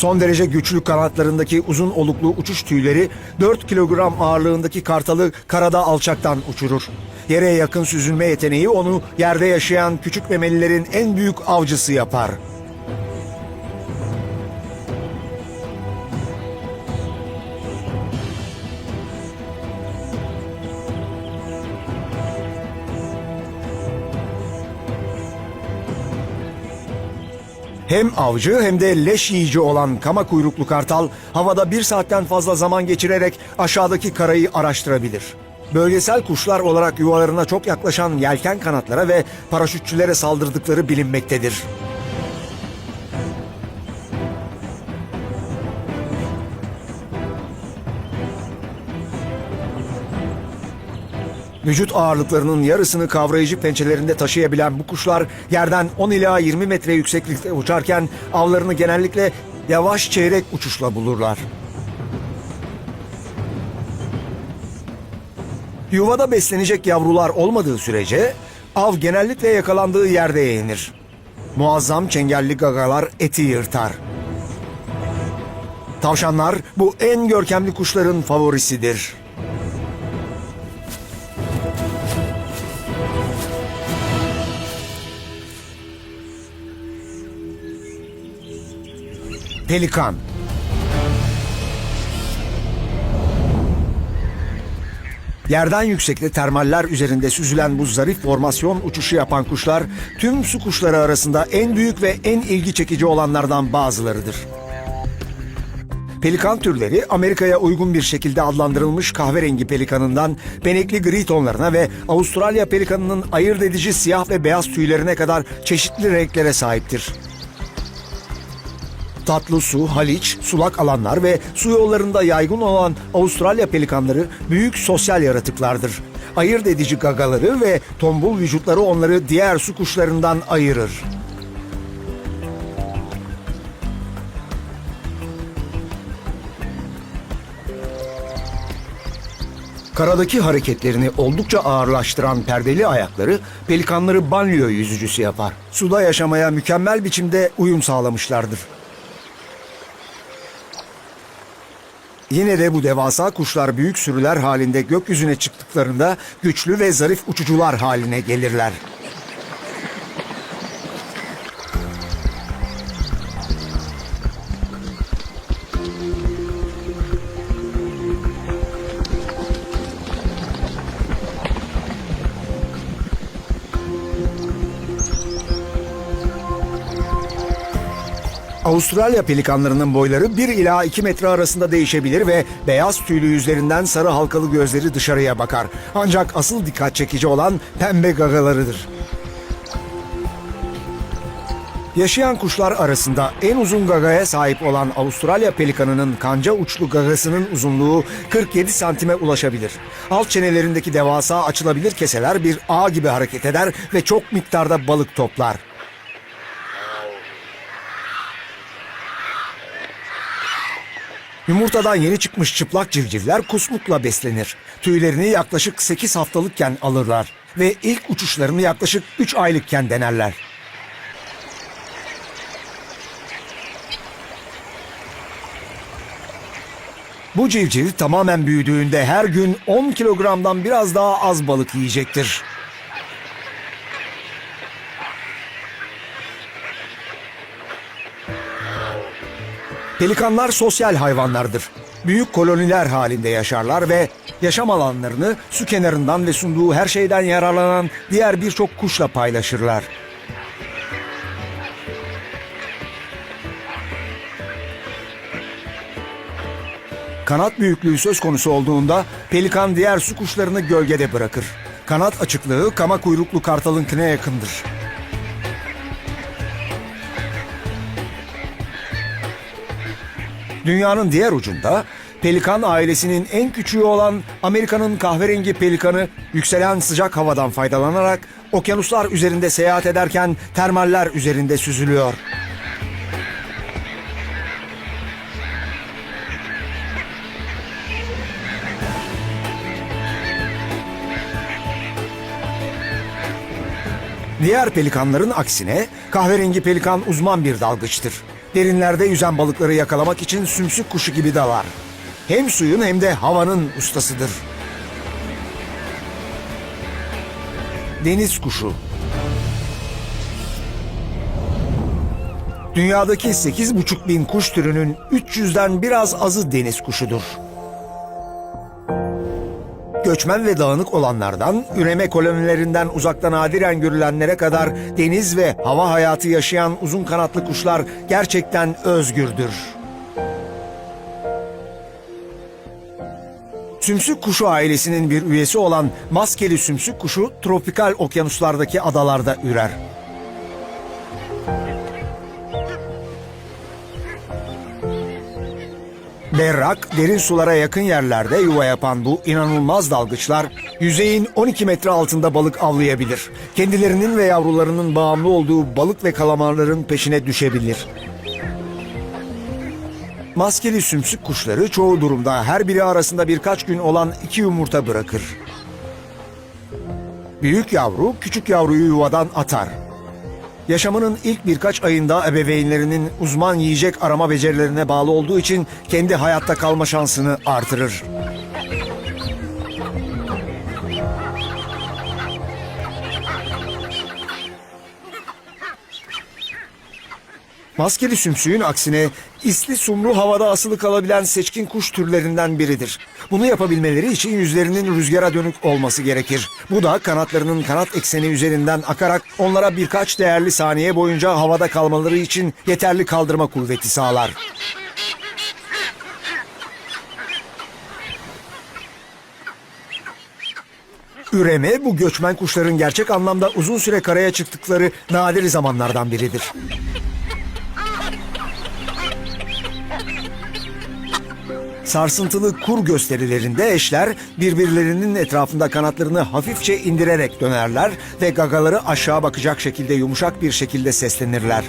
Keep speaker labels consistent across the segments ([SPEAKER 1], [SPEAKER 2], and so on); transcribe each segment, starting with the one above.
[SPEAKER 1] Son derece güçlü kanatlarındaki uzun oluklu uçuş tüyleri 4 kilogram ağırlığındaki kartalı karada alçaktan uçurur. Yere yakın süzülme yeteneği onu yerde yaşayan küçük memelilerin en büyük avcısı yapar. Hem avcı hem de leş yiyici olan kama kuyruklu kartal havada bir saatten fazla zaman geçirerek aşağıdaki karayı araştırabilir. Bölgesel kuşlar olarak yuvalarına çok yaklaşan yelken kanatlara ve paraşütçülere saldırdıkları bilinmektedir. Vücut ağırlıklarının yarısını kavrayıcı pençelerinde taşıyabilen bu kuşlar yerden 10 ila 20 metre yükseklikte uçarken avlarını genellikle yavaş çeyrek uçuşla bulurlar. Yuvada beslenecek yavrular olmadığı sürece av genellikle yakalandığı yerde yenir. Muazzam çengelli gagalar eti yırtar. Tavşanlar bu en görkemli kuşların favorisidir. Pelikan. Yerden yüksekte termaller üzerinde süzülen bu zarif formasyon uçuşu yapan kuşlar tüm su kuşları arasında en büyük ve en ilgi çekici olanlardan bazılarıdır. Pelikan türleri Amerika'ya uygun bir şekilde adlandırılmış kahverengi pelikanından benekli gri tonlarına ve Avustralya pelikanının ayırt edici siyah ve beyaz tüylerine kadar çeşitli renklere sahiptir. Tatlı su, haliç, sulak alanlar ve su yollarında yaygın olan Avustralya pelikanları büyük sosyal yaratıklardır. Ayırt edici gagaları ve tombul vücutları onları diğer su kuşlarından ayırır. Karadaki hareketlerini oldukça ağırlaştıran perdeli ayakları pelikanları banyo yüzücüsü yapar. Suda yaşamaya mükemmel biçimde uyum sağlamışlardır. Yine de bu devasa kuşlar büyük sürüler halinde gökyüzüne çıktıklarında güçlü ve zarif uçucular haline gelirler. Avustralya pelikanlarının boyları 1 ila 2 metre arasında değişebilir ve beyaz tüylü yüzlerinden sarı halkalı gözleri dışarıya bakar. Ancak asıl dikkat çekici olan pembe gagalarıdır. Yaşayan kuşlar arasında en uzun gagaya sahip olan Avustralya pelikanının kanca uçlu gagasının uzunluğu 47 santime ulaşabilir. Alt çenelerindeki devasa açılabilir keseler bir ağ gibi hareket eder ve çok miktarda balık toplar. Yumurtadan yeni çıkmış çıplak civcivler kusmukla beslenir. Tüylerini yaklaşık 8 haftalıkken alırlar ve ilk uçuşlarını yaklaşık 3 aylıkken denerler. Bu civciv tamamen büyüdüğünde her gün 10 kilogramdan biraz daha az balık yiyecektir. Pelikanlar sosyal hayvanlardır. Büyük koloniler halinde yaşarlar ve yaşam alanlarını su kenarından ve sunduğu her şeyden yararlanan diğer birçok kuşla paylaşırlar. Kanat büyüklüğü söz konusu olduğunda pelikan diğer su kuşlarını gölgede bırakır. Kanat açıklığı kama kuyruklu kartalınkine yakındır. Dünyanın diğer ucunda pelikan ailesinin en küçüğü olan Amerika'nın kahverengi pelikanı yükselen sıcak havadan faydalanarak okyanuslar üzerinde seyahat ederken termaller üzerinde süzülüyor. Diğer pelikanların aksine kahverengi pelikan uzman bir dalgıçtır. Derinlerde yüzen balıkları yakalamak için sümsük kuşu gibi dalar. Hem suyun hem de havanın ustasıdır. Deniz kuşu. Dünyadaki 8,5 bin kuş türünün 300'den biraz azı deniz kuşudur. Göçmen ve dağınık olanlardan, üreme kolonilerinden uzakta nadiren görülenlere kadar deniz ve hava hayatı yaşayan uzun kanatlı kuşlar gerçekten özgürdür. Sümsük kuşu ailesinin bir üyesi olan maskeli sümsük kuşu tropikal okyanuslardaki adalarda ürer. Berrak, derin sulara yakın yerlerde yuva yapan bu inanılmaz dalgıçlar yüzeyin 12 metre altında balık avlayabilir. Kendilerinin ve yavrularının bağımlı olduğu balık ve kalamarların peşine düşebilir. Maskeli sümsük kuşları çoğu durumda her biri arasında birkaç gün olan iki yumurta bırakır. Büyük yavru küçük yavruyu yuvadan atar. Yaşamının ilk birkaç ayında ebeveynlerinin uzman yiyecek arama becerilerine bağlı olduğu için kendi hayatta kalma şansını artırır. Maskeli sümsüğün aksine isli sumru havada asılı kalabilen seçkin kuş türlerinden biridir. Bunu yapabilmeleri için yüzlerinin rüzgara dönük olması gerekir. Bu da kanatlarının kanat ekseni üzerinden akarak onlara birkaç değerli saniye boyunca havada kalmaları için yeterli kaldırma kuvveti sağlar. Üreme bu göçmen kuşların gerçek anlamda uzun süre karaya çıktıkları nadir zamanlardan biridir. Sarsıntılı kur gösterilerinde eşler birbirlerinin etrafında kanatlarını hafifçe indirerek dönerler ve gagaları aşağı bakacak şekilde yumuşak bir şekilde seslenirler.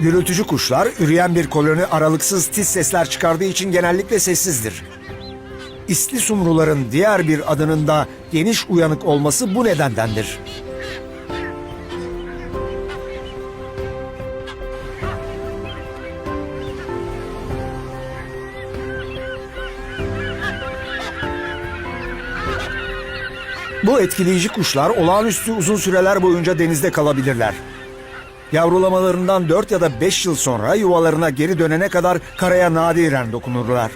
[SPEAKER 1] Gürültücü kuşlar üreyen bir koloni aralıksız tiz sesler çıkardığı için genellikle sessizdir. İsli sumruların diğer bir adının da geniş uyanık olması bu nedendendir. Bu etkileyici kuşlar olağanüstü uzun süreler boyunca denizde kalabilirler. Yavrulamalarından 4 ya da 5 yıl sonra yuvalarına geri dönene kadar karaya nadiren dokunurlar.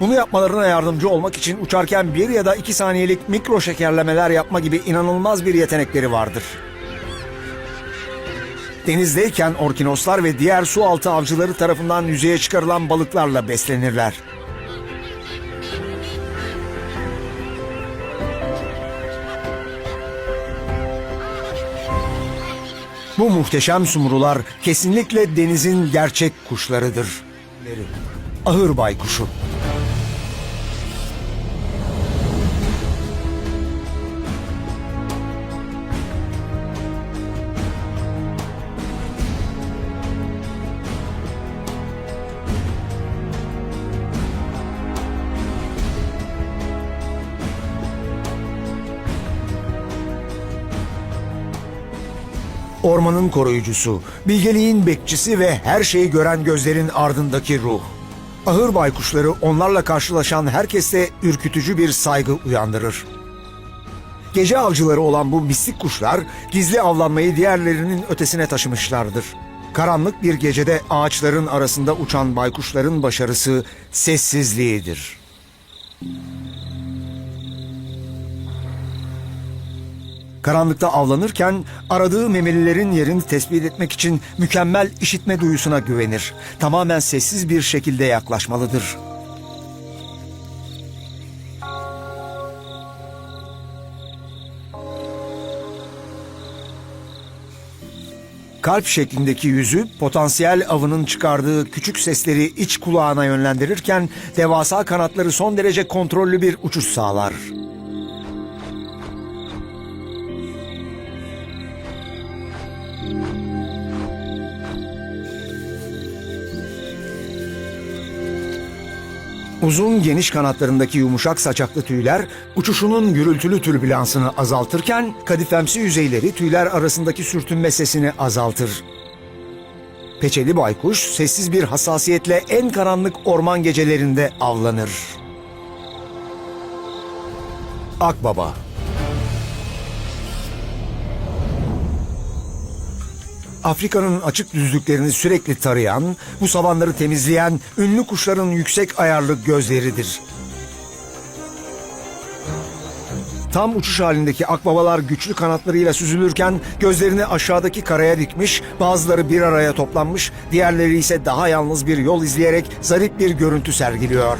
[SPEAKER 1] Bunu yapmalarına yardımcı olmak için uçarken 1 ya da 2 saniyelik mikro şekerlemeler yapma gibi inanılmaz bir yetenekleri vardır. Denizdeyken orkinoslar ve diğer su altı avcıları tarafından yüzeye çıkarılan balıklarla beslenirler. Bu muhteşem sumrular kesinlikle denizin gerçek kuşlarıdır. Ahır baykuşu. Ormanın koruyucusu, bilgeliğin bekçisi ve her şeyi gören gözlerin ardındaki ruh. Ahır baykuşları onlarla karşılaşan herkeste ürkütücü bir saygı uyandırır. Gece avcıları olan bu mistik kuşlar gizli avlanmayı diğerlerinin ötesine taşımışlardır. Karanlık bir gecede ağaçların arasında uçan baykuşların başarısı sessizliğidir. Karanlıkta avlanırken aradığı memelilerin yerini tespit etmek için mükemmel işitme duyusuna güvenir. Tamamen sessiz bir şekilde yaklaşmalıdır. Kalp şeklindeki yüzü potansiyel avının çıkardığı küçük sesleri iç kulağına yönlendirirken devasa kanatları son derece kontrollü bir uçuş sağlar. Uzun geniş kanatlarındaki yumuşak saçaklı tüyler uçuşunun gürültülü türbülansını azaltırken kadifemsi yüzeyleri tüyler arasındaki sürtünme sesini azaltır. Peçeli baykuş sessiz bir hassasiyetle en karanlık orman gecelerinde avlanır. Akbaba Afrika'nın açık düzlüklerini sürekli tarayan, bu savanları temizleyen ünlü kuşların yüksek ayarlı gözleridir. Tam uçuş halindeki akbabalar güçlü kanatlarıyla süzülürken gözlerini aşağıdaki karaya dikmiş, bazıları bir araya toplanmış, diğerleri ise daha yalnız bir yol izleyerek zarif bir görüntü sergiliyor.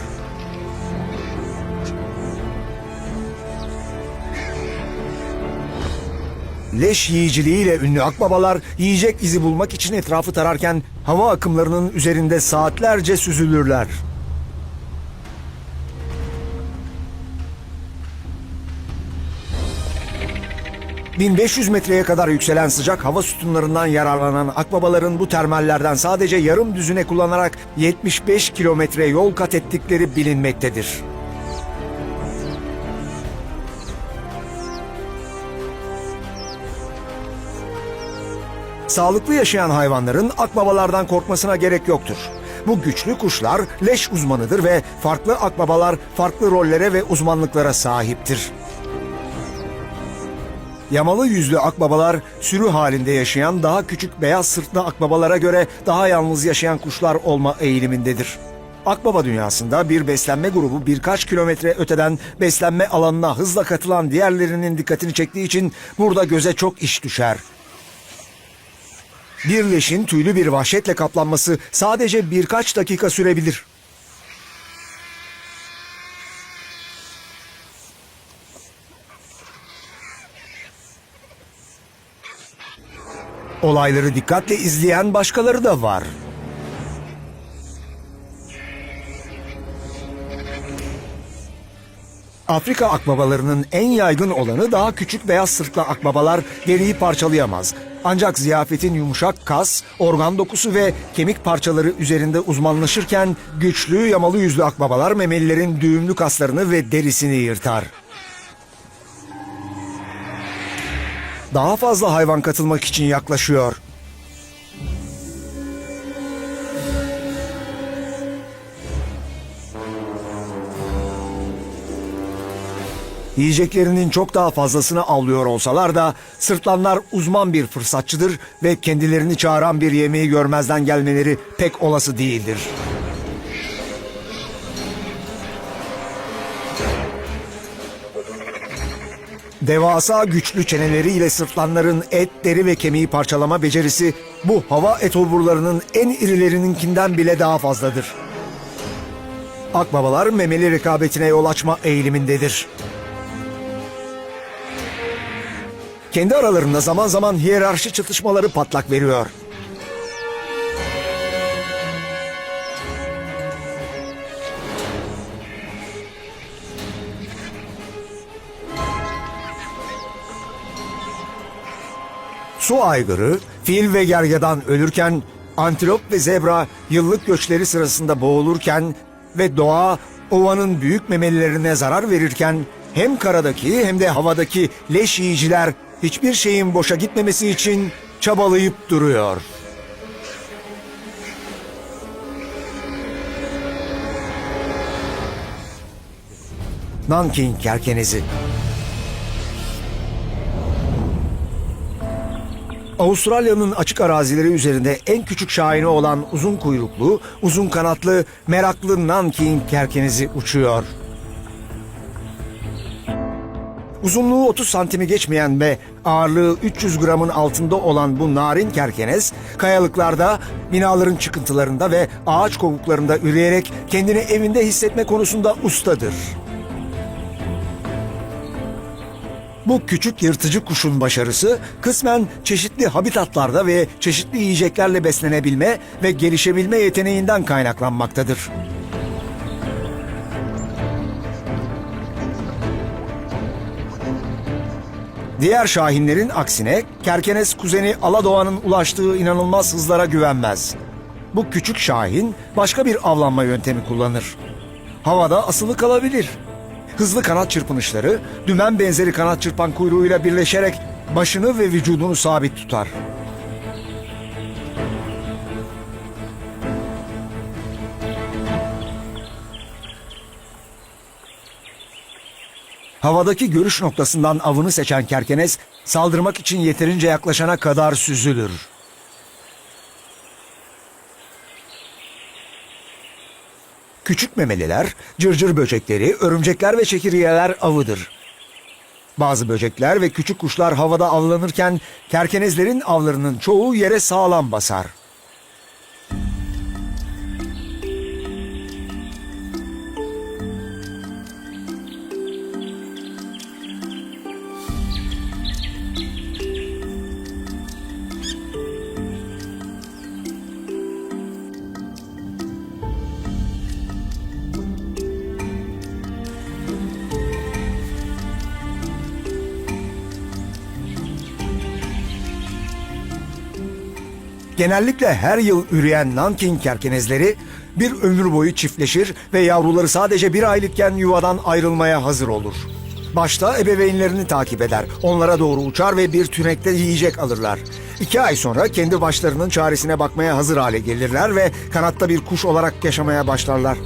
[SPEAKER 1] Leş yiyiciliğiyle ünlü akbabalar yiyecek izi bulmak için etrafı tararken hava akımlarının üzerinde saatlerce süzülürler. ...1500 metreye kadar yükselen sıcak hava sütunlarından yararlanan akbabaların bu termallerden sadece yarım düzine kullanarak 75 kilometre yol kat ettikleri bilinmektedir. Sağlıklı yaşayan hayvanların akbabalardan korkmasına gerek yoktur. Bu güçlü kuşlar leş uzmanıdır ve farklı akbabalar farklı rollere ve uzmanlıklara sahiptir. Yamalı yüzlü akbabalar sürü halinde yaşayan daha küçük beyaz sırtlı akbabalara göre daha yalnız yaşayan kuşlar olma eğilimindedir. Akbaba dünyasında bir beslenme grubu birkaç kilometre öteden beslenme alanına hızla katılan diğerlerinin dikkatini çektiği için burada göze çok iş düşer. Bir leşin tüylü bir vahşetle kaplanması sadece birkaç dakika sürebilir. Olayları dikkatle izleyen başkaları da var. Afrika akbabalarının en yaygın olanı daha küçük beyaz sırtlı akbabalar deriyi parçalayamaz. Ancak ziyafetin yumuşak kas, organ dokusu ve kemik parçaları üzerinde uzmanlaşırken güçlü yamalı yüzlü akbabalar memelilerin düğümlü kaslarını ve derisini yırtar. Daha fazla hayvan katılmak için yaklaşıyor. Yiyeceklerinin çok daha fazlasını avlıyor olsalar da sırtlanlar uzman bir fırsatçıdır ve kendilerini çağıran bir yemeği görmezden gelmeleri pek olası değildir. Devasa güçlü çeneleriyle sırtlanların et, deri ve kemiği parçalama becerisi bu hava etoburlarının en irilerininkinden bile daha fazladır. Akbabalar memeli rekabetine yol açma eğilimindedir. Kendi aralarında zaman zaman hiyerarşi çatışmaları patlak veriyor. Su aygırı, fil ve gergedan ölürken, antilop ve zebra yıllık göçleri sırasında boğulurken ve doğa ovanın büyük memelilerine zarar verirken hem karadaki hem de havadaki leş yiyiciler hiçbir şeyin boşa gitmemesi için çabalayıp duruyor. Nanking kerkenezi Avustralya'nın açık arazileri üzerinde en küçük şahini olan uzun kuyruklu, uzun kanatlı, meraklı Nanking kerkenezi uçuyor. Uzunluğu 30 santimi geçmeyen ve ağırlığı 300 gramın altında olan bu narin kerkenes, kayalıklarda, binaların çıkıntılarında ve ağaç kovuklarında üreyerek kendini evinde hissetme konusunda ustadır. Bu küçük yırtıcı kuşun başarısı kısmen çeşitli habitatlarda ve çeşitli yiyeceklerle beslenebilme ve gelişebilme yeteneğinden kaynaklanmaktadır. Diğer şahinlerin aksine Kerkenes kuzeni Aladoğan'ın ulaştığı inanılmaz hızlara güvenmez. Bu küçük şahin başka bir avlanma yöntemi kullanır. havada asılı kalabilir. Hızlı kanat çırpınışları dümen benzeri kanat çırpan kuyruğuyla birleşerek başını ve vücudunu sabit tutar. Havadaki görüş noktasından avını seçen kerkenes saldırmak için yeterince yaklaşana kadar süzülür. Küçük memeliler, cırcır böcekleri, örümcekler ve çekirgeler avıdır. Bazı böcekler ve küçük kuşlar havada avlanırken kerkenezlerin avlarının çoğu yere sağlam basar. Genellikle her yıl üreyen Nanking kerkenezleri bir ömür boyu çiftleşir ve yavruları sadece bir aylıkken yuvadan ayrılmaya hazır olur. Başta ebeveynlerini takip eder, onlara doğru uçar ve bir tünekte yiyecek alırlar. İki ay sonra kendi başlarının çaresine bakmaya hazır hale gelirler ve kanatta bir kuş olarak yaşamaya başlarlar.